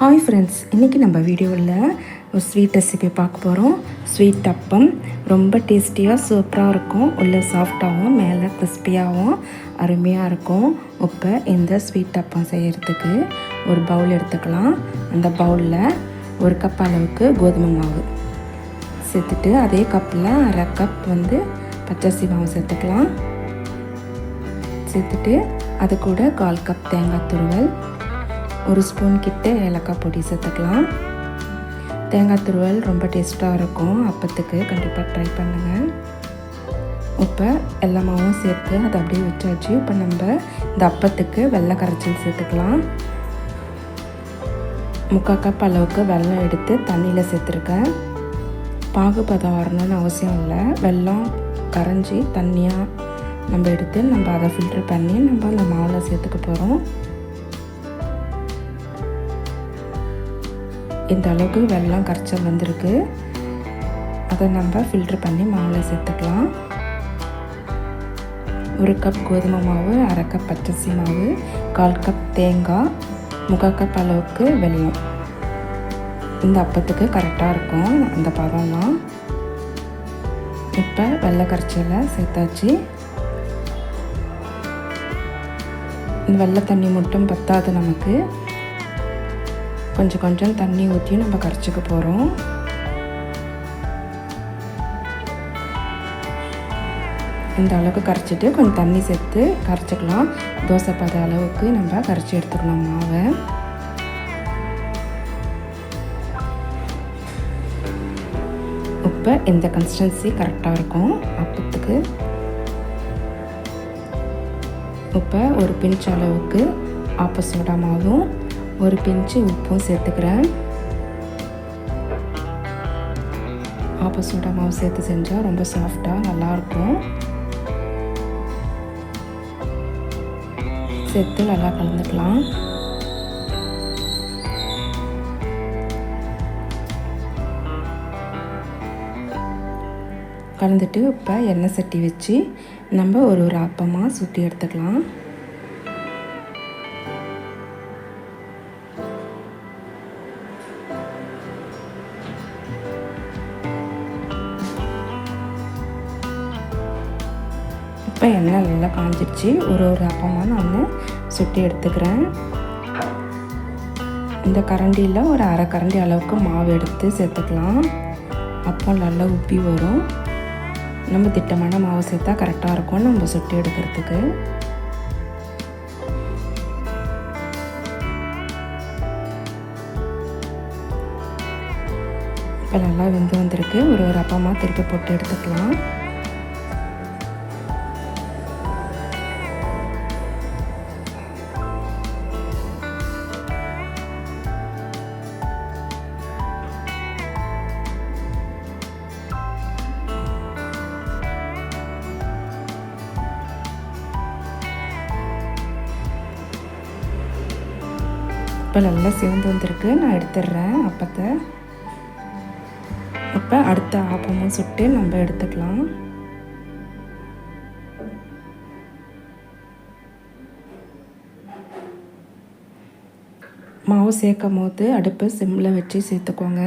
Hi friends இன்றைக்கி நம்ம வீடியோவில் ஒரு ஸ்வீட் ரெசிபி பார்க்க போகிறோம் ஸ்வீட் அப்பம் ரொம்ப டேஸ்டியாக சூப்பராக இருக்கும். உள்ள சாஃப்டாகவும் மேலே கிறிஸ்பியாகவும் அருமையாக இருக்கும். இப்போ இந்த ஸ்வீட் அப்பம் செய்கிறதுக்கு ஒரு பவுல் எடுத்துக்கலாம். அந்த பவுலில் ஒரு கப் அளவுக்கு கோதுமை மாவு. சேர்த்துட்டு அதே கப்பில் அரை கப் வந்து பச்சரிசி மாவு சேர்த்துக்கலாம். சேர்த்துட்டு அது கூட கால் கப் தேங்காய் துருவல். ஒரு ஸ்பூன் கிட்ட ஏலக்காய் பொடி சேர்த்துக்கலாம். தேங்காய் துருவல் ரொம்ப டேஸ்ட்டாக இருக்கும். அப்பத்துக்கு கண்டிப்பாக ட்ரை பண்ணுங்கள் இப்போ எல்லா மாவும் சேர்த்து அதை அப்படியே வச்சாச்சு. இப்போ நம்ம இந்த அப்பத்துக்கு வெள்ளை கரைச்சல் சேர்த்துக்கலாம். முக்கால் கப் அளவுக்கு வெல்லம் எடுத்து தண்ணியில் சேர்த்துருக்கேன் பாகுபதம் வரணும்னு அவசியம் இல்லை. வெல்லம் கரைஞ்சி தண்ணியாக நம்ம எடுத்து நம்ம அதை ஃபில்டர் பண்ணி நம்ம அந்த மாவில் சேர்த்துக்க போகிறோம் இந்த அளவுக்கு வெள்ளம் கரைச்சல் வந்திருக்கு. அதை நம்ம ஃபில்ட்ரு பண்ணி மாவில் சேர்த்துக்கலாம். ஒரு கப் கோதுமை மாவு அரை கப் பச்சரிசி மாவு கால் கப் தேங்காய் முக்கால் கப் அளவுக்கு வெல்லம். இந்த அப்பத்துக்கு கரெக்டாக இருக்கும். அந்த பதம்லாம் இப்போ வெள்ளை கரைச்சலை சேர்த்தாச்சு. இந்த வெள்ளை தண்ணி மட்டும் பத்தாது நமக்கு. கொஞ்சம் கொஞ்சம் தண்ணி ஊற்றி நம்ம கரைச்சிக்க போகிறோம் இந்த அளவுக்கு கரைச்சிட்டு கொஞ்சம் தண்ணி சேர்த்து கரைச்சிக்கலாம். தோசை பத அளவுக்கு நம்ம கரைச்சி எடுத்துக்கணும் மாவை. இப்போ இந்த கன்சிஸ்டன்சி கரெக்டாக இருக்கும். அப்பத்துக்கு இப்போ ஒரு பிஞ்ச் அளவுக்கு ஆப்ப சோடா மாவும். ஒரு பிஞ்சு உப்பும் சேர்த்துக்கிறேன். ஆப்ப சோடா மாவு சேர்த்து செஞ்சால் ரொம்ப சாஃப்டாக நல்லாயிருக்கும் சேர்த்து நல்லா கலந்துக்கலாம். கலந்துட்டு இப்போ எண்ணெய் சட்டி வச்சு நம்ம ஒரு ஒரு அப்பமாக சுற்றி எடுத்துக்கலாம். இப்போ எண்ணெய் நல்லா காஞ்சிடுச்சு ஒரு ஒரு அப்பமாக நான் சுட்டி எடுத்துக்கிறேன். இந்த கரண்டியில் ஒரு அரை கரண்டி அளவுக்கு மாவு எடுத்து சேர்த்துக்கலாம். அப்போ நல்லா உப்பி வரும். நம்ம திட்டமான மாவு சேர்த்தா கரெக்டாக இருக்கும். நம்ம சுட்டி எடுக்கிறதுக்கு. இப்போ நல்லா வெந்து வந்திருக்கு. ஒரு ஒரு அப்பமாக திருப்பி போட்டு எடுத்துக்கலாம். இப்போ நல்லா சிவந்து வந்திருக்கு. நான் எடுத்துடுறேன் அப்பத்தை. இப்போ அடுத்த ஆப்பமும் சுட்டு நம்ம எடுத்துக்கலாம். மாவு சேர்க்கும் போது அடுப்பு சிம்மில் வச்சு சேர்த்துக்கோங்க.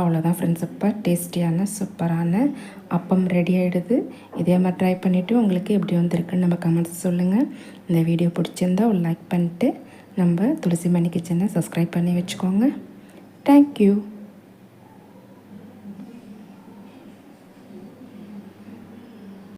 அவ்வளோதான் ஃப்ரெண்ட்ஸ் இப்போ டேஸ்டியான சூப்பரான அப்பம் ரெடி ஆகிடுது இதே மாதிரி ட்ரை பண்ணிவிட்டு உங்களுக்கு எப்படி வந்திருக்குன்னு நம்ம கமெண்ட்ஸ் சொல்லுங்கள் இந்த வீடியோ பிடிச்சிருந்தா ஒரு லைக் பண்ணிட்டு நம்ம துளசி மணி கிச்சனை சப்ஸ்கிரைப் பண்ணி வச்சுக்கோங்க. தேங்க்யூ